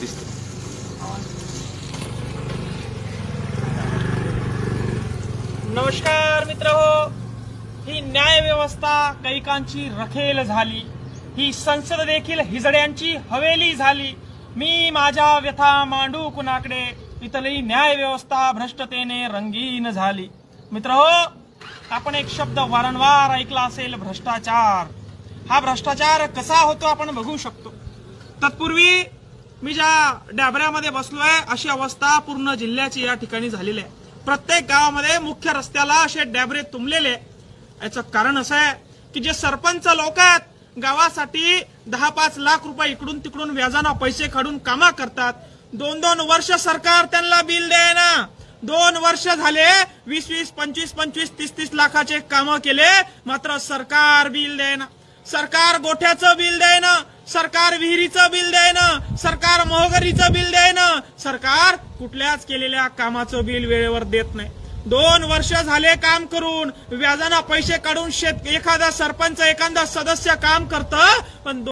दिसते. नमस्कार मित्र हो ही न्याय व्यवस्था कैकांची रखेल झाली. ही संसद देखील हिजड्यांची हवेली झाली. मी माझ्या व्यथा मांडू कुणाकडे? इथली न्याय व्यवस्था भ्रष्टतेने रंगीन झाली. मित्र हो आपण एक शब्द वारंवार ऐकला असेल भ्रष्टाचार. हा भ्रष्टाचार कसा होतो आपण बघू शकतो. तत्पूर्वी मी ज्या डॅबऱ्यामध्ये बसलोय अशी अवस्था पूर्ण जिल्ह्याची या ठिकाणी झालेली आहे. प्रत्येक गावामध्ये मुख्य रस्त्याला असे डॅबरे तुंबलेले याचं कारण असं आहे की जे सरपंच लोक आहेत गावासाठी दहा पाच लाख रुपये इकडून तिकडून व्याजानं पैसे काढून कामा करतात. दोन दोन वर्ष सरकार त्यांना बिल देना दोन वर्ष झाले वीस वीस पंचवीस पंचवीस तीस तीस लाखाचे कामं केले मात्र सरकार बिल देना सरकार गोठ्याचं बिल देणं सरकार विहिरीचं बिल देणं सरकार मोहगरीचं बिल देणं सरकार कुठल्याच केलेल्या कामाचं बिल वेळेवर देत नाही. दोन वर्ष झाले काम करून व्याजाना पैसे काढून शेत एखादा सरपंच एखादा सदस्य काम करतं पण